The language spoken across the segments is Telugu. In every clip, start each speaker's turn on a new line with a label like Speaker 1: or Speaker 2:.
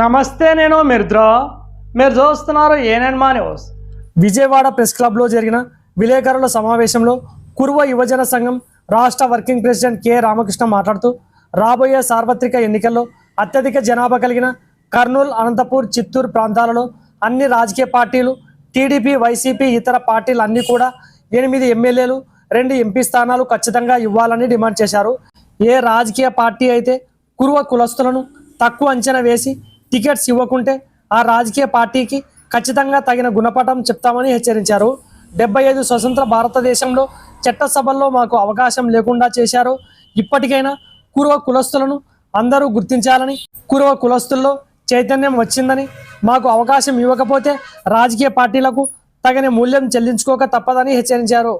Speaker 1: నమస్తే నేను మిర్ద్రా. మీరు చూస్తున్నారు ఏనెన్మా న్యూస్ విజయవాడ ప్రెస్ క్లబ్లో జరిగిన విలేకరుల సమావేశంలో కురువ యువజన సంఘం రాష్ట్ర వర్కింగ్ ప్రెసిడెంట్ కె రామకృష్ణ మాట్లాడుతూ రాబోయే సార్వత్రిక ఎన్నికల్లో అత్యధిక జనాభా కలిగిన కర్నూలు అనంతపూర్ చిత్తూరు ప్రాంతాలలో అన్ని రాజకీయ పార్టీలు టీడీపీ వైసీపీ ఇతర పార్టీలు అన్నీ కూడా ఎనిమిది ఎమ్మెల్యేలు రెండు ఎంపీ స్థానాలు ఖచ్చితంగా ఇవ్వాలని డిమాండ్ చేశారు. ఏ రాజకీయ పార్టీ అయితే కురువ కులస్తులను తక్కువ అంచనా వేసి టికెట్స్ ఇవ్వకుంటే ఆ రాజకీయ పార్టీకి ఖచ్చితంగా తగిన గుణపాఠం చెప్తామని హెచ్చరించారు. డెబ్బై ఐదు స్వతంత్ర భారతదేశంలో చట్టసభల్లో మాకు అవకాశం లేకుండా చేశారు. ఇప్పటికైనా కురువ కులస్తులను అందరూ గుర్తించాలని కురువ కులస్తుల్లో చైతన్యం వచ్చిందని మాకు అవకాశం ఇవ్వకపోతే రాజకీయ పార్టీలకు తగిన మూల్యం చెల్లించుకోక తప్పదని హెచ్చరించారు.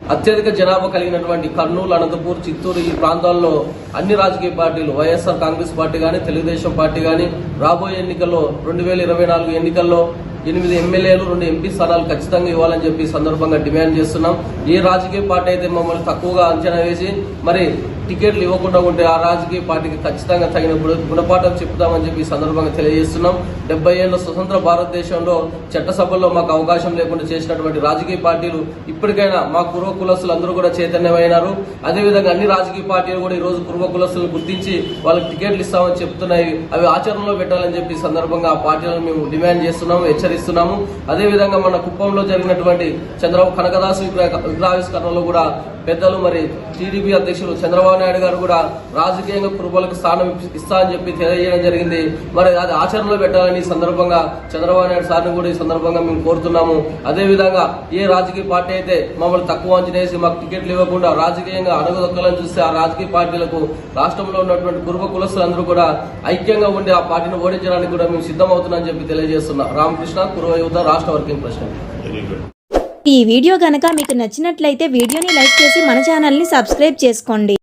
Speaker 2: అత్యధిక జనాభా కలిగినటువంటి కర్నూలు అనంతపూర్ చిత్తూరు ఈ ప్రాంతాల్లో అన్ని రాజకీయ పార్టీలు వైఎస్ఆర్ కాంగ్రెస్ పార్టీ కానీ తెలుగుదేశం పార్టీ కానీ రాబోయే ఎన్నికల్లో రెండు వేల ఇరవై నాలుగు ఎన్నికల్లో ఎనిమిది ఎమ్మెల్యేలు రెండు ఎంపీ స్థానాలు ఖచ్చితంగా ఇవ్వాలని చెప్పి సందర్భంగా డిమాండ్ చేస్తున్నాం. ఏ రాజకీయ పార్టీ అయితే మమ్మల్ని తక్కువగా అంచనా వేసి మరి టికెట్లు ఇవ్వకుండా ఉంటే ఆ రాజకీయ పార్టీకి ఖచ్చితంగా తగిన గుణ- గుణపాఠం చెప్తామని చెప్పి సందర్భంగా తెలియజేస్తున్నాం. డెబ్బై ఏళ్ళ స్వతంత్ర భారతదేశంలో చట్టసభల్లో మాకు అవకాశం లేకుండా చేసినటువంటి రాజకీయ పార్టీలు ఇప్పటికైనా మా పూర్వ కులస్తులు అందరూ కూడా చైతన్యమైనారు. అదేవిధంగా అన్ని రాజకీయ పార్టీలు కూడా ఈరోజు రోజు కుర్వ కులస్తులను గుర్తించి వాళ్ళకి టికెట్లు ఇస్తామని చెప్తున్నాయి. అవి ఆచరణలో పెట్టాలని చెప్పి సందర్భంగా ఆ పార్టీలను మేము డిమాండ్ చేస్తున్నాము హెచ్చరిస్తున్నాము. అదేవిధంగా మన కుప్పంలో జరిగినటువంటి చంద్రబాబు కనకదాసు విగ్రహ విగ్రహావిష్కరణలో కూడా పెద్దలు మరి టీడీపీ అధ్యక్షులు చంద్రబాబు నాయుడు గారు కూడా రాజకీయంగా కురుబలకు స్థానం ఇస్తా అని చెప్పి తెలియజేయడం జరిగింది. మరి అది ఆచరణలో పెట్టాలని సందర్భంగా చంద్రబాబు నాయుడు సార్ని కూడా ఈ సందర్భంగా మేము కోరుతున్నాము. అదేవిధంగా ఏ రాజకీయ పార్టీ అయితే మమ్మల్ని తక్కువ అంచనేసి మాకు టికెట్లు ఇవ్వకుండా రాజకీయంగా అడుగుదొక్కలని చూస్తే ఆ రాజకీయ పార్టీలకు రాష్ట్రంలో ఉన్నటువంటి కురుబ కులస్తులందరూ కూడా ఐక్యంగా ఉండి ఆ పార్టీని ఓడించడానికి కూడా మేము సిద్ధమవుతున్నామని చెప్పి తెలియజేస్తున్నాం. రామకృష్ణ కురువ యువత రాష్ట్ర వర్కింగ్ ప్రెసిడెంట్.
Speaker 3: ఈ వీడియో గనక మీకు నచ్చినట్లయితే వీడియోని లైక్ చేసి మన ఛానల్ని సబ్స్క్రైబ్ చేసుకోండి.